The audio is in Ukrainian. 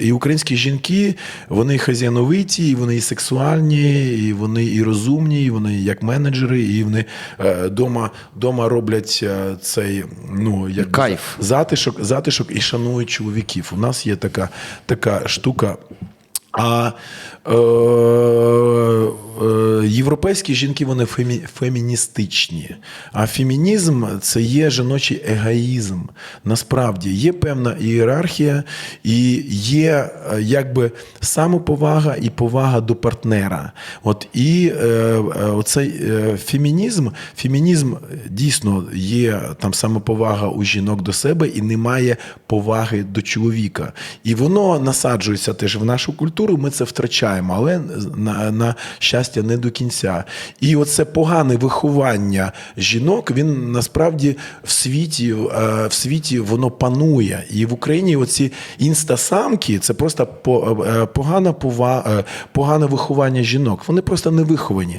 І українські жінки, вони хазяновиті, і вони і сексуальні, і вони і розумні, і вони як менеджери, і вони вдома дома, дома роблять е, цей ну як Кайф. затишок, затишок і шанують чоловіків. У нас є така, така штука. А е, е, європейські жінки вони фемі, феміністичні. А фемінізм це є жіночий егоїзм. Насправді є певна ієрархія, і є е, якби самоповага і повага до партнера. От і е, е, оцей е, фемінізм, фемінізм дійсно є там самоповага у жінок до себе і немає поваги до чоловіка. І воно насаджується теж в нашу культуру. Ми це втрачаємо, але на, на щастя не до кінця. І оце погане виховання жінок. Він насправді в світі, е, в світі воно панує. І в Україні оці інстасамки це просто е, погана е, погане виховання жінок. Вони просто не виховані.